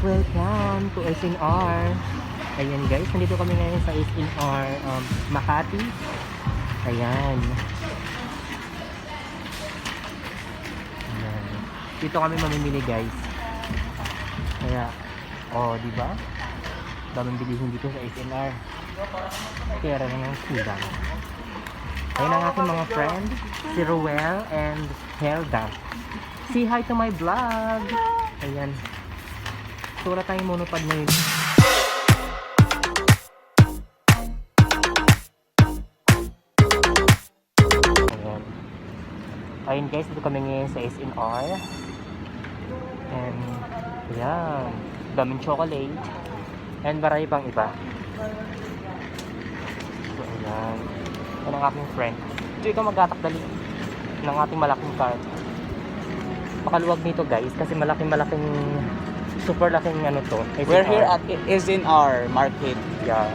Welcome to SNR. Ayan guys, nandito kami ngayon sa SNR um, Makati. Ayan. Ayan. Dito kami mamimili guys. Kaya, oh, di ba? Daming bilihin dito sa SNR. Pera na ng kulang. Ayun ang aking mga friend, si Ruel and Helda. Say hi to my vlog! Ayan. Tura tayong monopod ngayon. Ayan. Ayun guys, dito kami ngayon sa SNR. And, ayan. Daming chocolate. And marami pang iba. So, ayan. Yan ang aking friend. Ito ikaw magtatakdali ng ating malaking cart. Pakaluwag nito guys kasi malaking malaking super laking ano to. We're here at SNR Market. Yeah.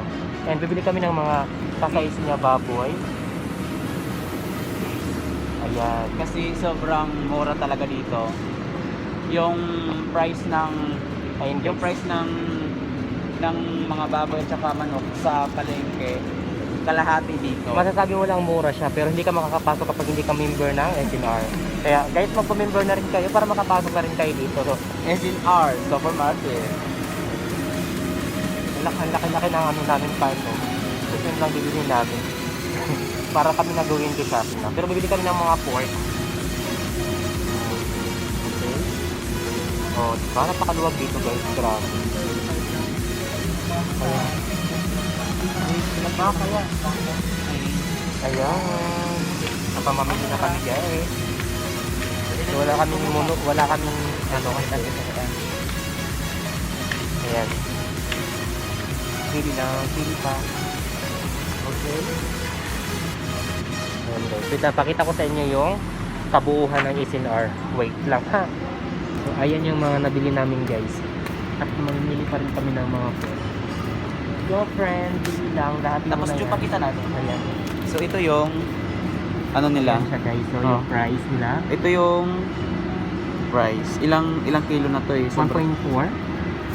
And bibili kami ng mga kasais niya baboy. Ayan. Kasi sobrang mura talaga dito. Yung price ng Ayun yung price ng ng mga baboy at saka manok sa palengke kalahati dito. Masasabi mo lang mura siya pero hindi ka makakapasok kapag hindi ka member ng SNR. Kaya guys, magpa-member na rin kayo para makapasok na rin kayo dito. So, SNR Supermarket. ang laki- ang laki-laki ng ano namin parto. Gusto yun lang bibilhin namin. para kami nag-go into shopping na. Pero bibili kami ng mga pork. Okay. Oh, diba? Napakaluwag dito guys. Grabe. Ayan. Nagkakaya. Ayan. Napamamili na kami guys. So, wala kaming muno, wala kaming ano. Ayan. Pili na, pili pa. Okay. Ayan guys. Wait, lang, pakita ko sa inyo yung kabuuhan ng SNR. Wait lang ha. So, ayan yung mga nabili namin guys. At mamimili pa rin kami ng mga friend. Go friend, bili lang. Lahat Tapos yung pakita natin. Ayan. So ito yung ano nila? Ayan siya guys. So, Oh. yung price nila. Ito yung price. Ilang ilang kilo na to eh? Sobra- 1.4.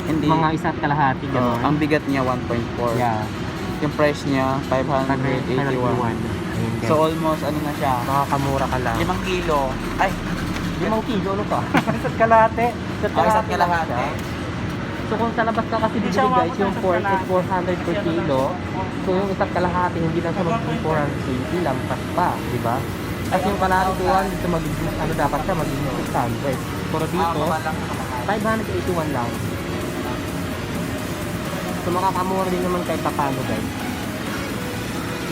Hindi. Mga isa't kalahati Oh, gano'n. ang bigat niya 1.4. yeah. Yung price niya 181. 581. Ayun guys. So almost ano na siya? makakamura ka lang. 5 kilo. Ay, Limang kilo ano pa? isa't kalahati. Isa't oh, isa't lang kalahati. siya. So kung sa labas ka kasi bibili guys, yung pork is 400 per kilo. So yung isa't kalahati, hindi lang siya magiging 420, lampas pa, di ba? Kasi yung kalahati doon, dito magiging, ano dapat siya, magiging 600. Pero dito, 581 lang. So makakamura din naman kahit papano guys.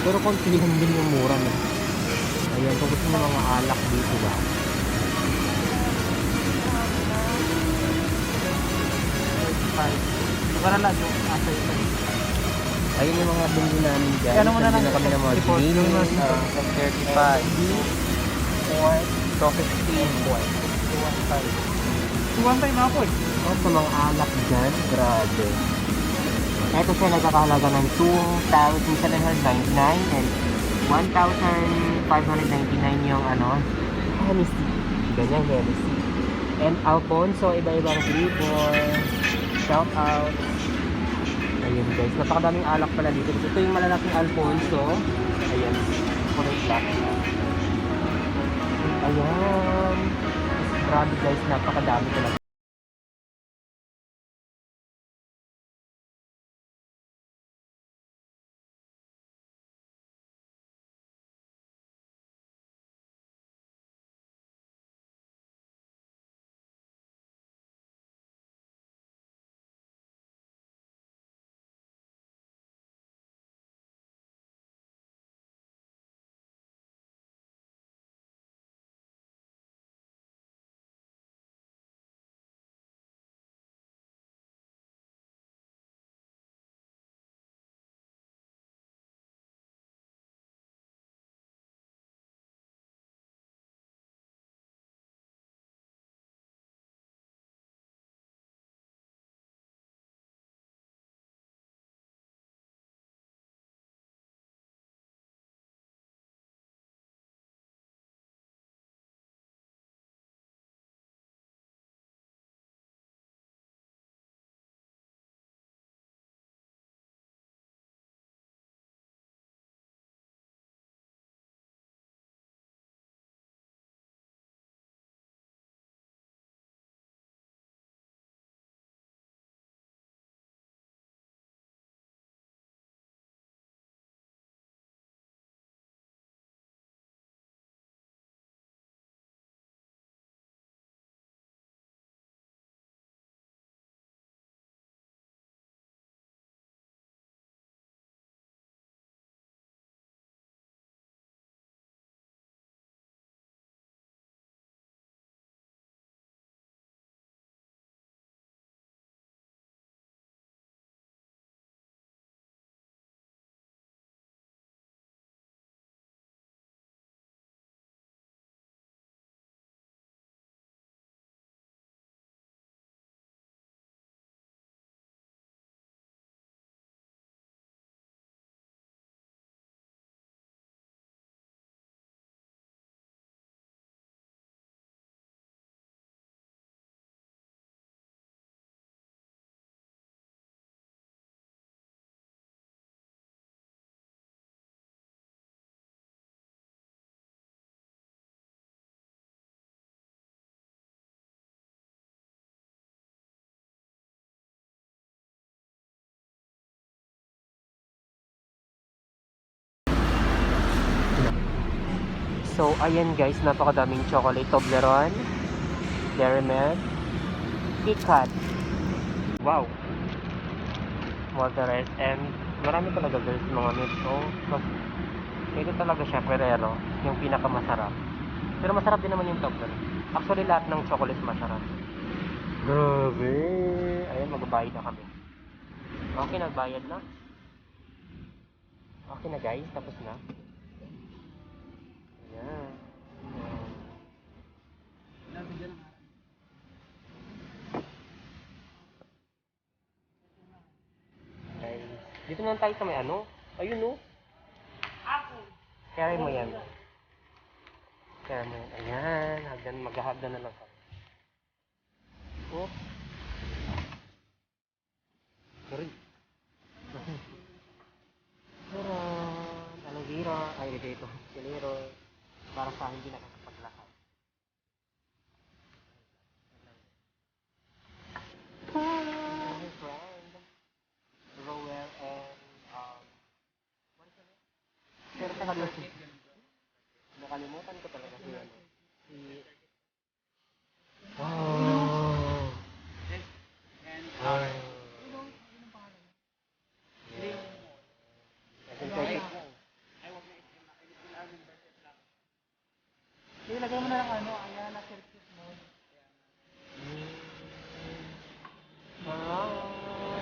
Pero kontihan din yung mura no. Ayan, kung gusto mo mga alak dito ba. Para lang yung asa ito. Ayun yung mga binili namin guys. Kano mo na lang kami ng mga mas- Uh, 35. pork, so 15 pork. 215 na ako eh. Oh, sa mga alak dyan, grabe. Ito siya nagkakahalaga ng 2,799 and 1,599 yung ano, Hennessy. Ganyan, Hennessy. And Alfonso, iba-ibang flavor. Shout out. Ayun guys, napakadaming alak pala dito. Ito yung malalaking Alfonso. Ayan, kulay black. Ayan. Grabe guys, napakadami talaga. So, ayan guys, napakadaming chocolate. Toblerone, Dairy Milk, KitKat. Wow! Walter SM. Marami talaga guys mga milk. So, mas, ito talaga siya, Ferrero. Yung pinakamasarap. Pero masarap din naman yung Toblerone. Actually, lahat ng chocolate masarap. Grabe! Ayan, magbabayad na kami. Okay, nagbayad na. Okay na guys, tapos na. Ayan. Guys, dito na tayo sa may ano. Ayun no. Kaya mo yan. Kaya mo yan. Ayan, hagdan, maghahagdan na lang kami. Oh. Sorry. Meron. Alawira. Ay, dito. Silero. Para sa hindi nakakapaglakad. Hi, friend. Rowell and, um, what is her name? Pero nakalimutan. Nakalimutan ko talaga si ano. Si... Oh. And Oh. uh, Ilagay mo na lang ano, Ayala Circuit Mode.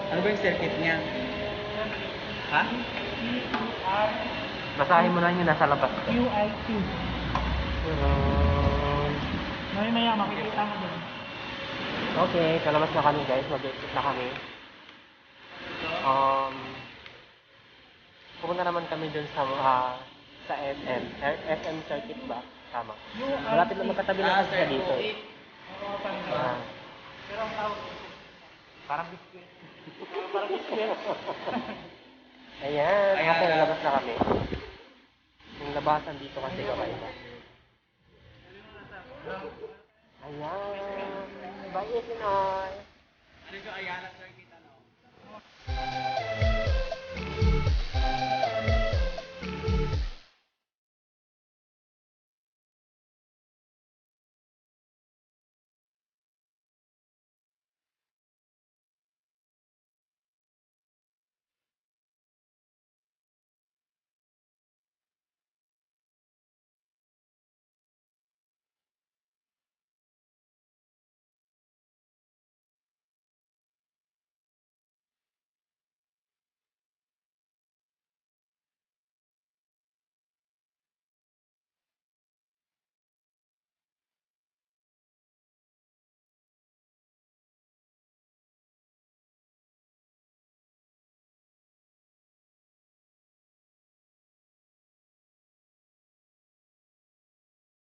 ano ba yung circuit niya? Ha? Basahin mo na yun, nasa labas. UIT. Um, Maya maya makikita mo doon. okay, kalabas na kami guys. Mag-exit na kami. Um, pupunta naman kami dun sa ah, sa SM. SM circuit ba? Tama. Malapit na magkatabi na kasi siya dito. Ah. Pero ang tawag Parang biscuit. Biscuit. Ayan, kasi nalabas na kami. Yung labasan dito kasi kakaiba. Ayan. Bye, Esinor. Ano yung Ayala circuit ano?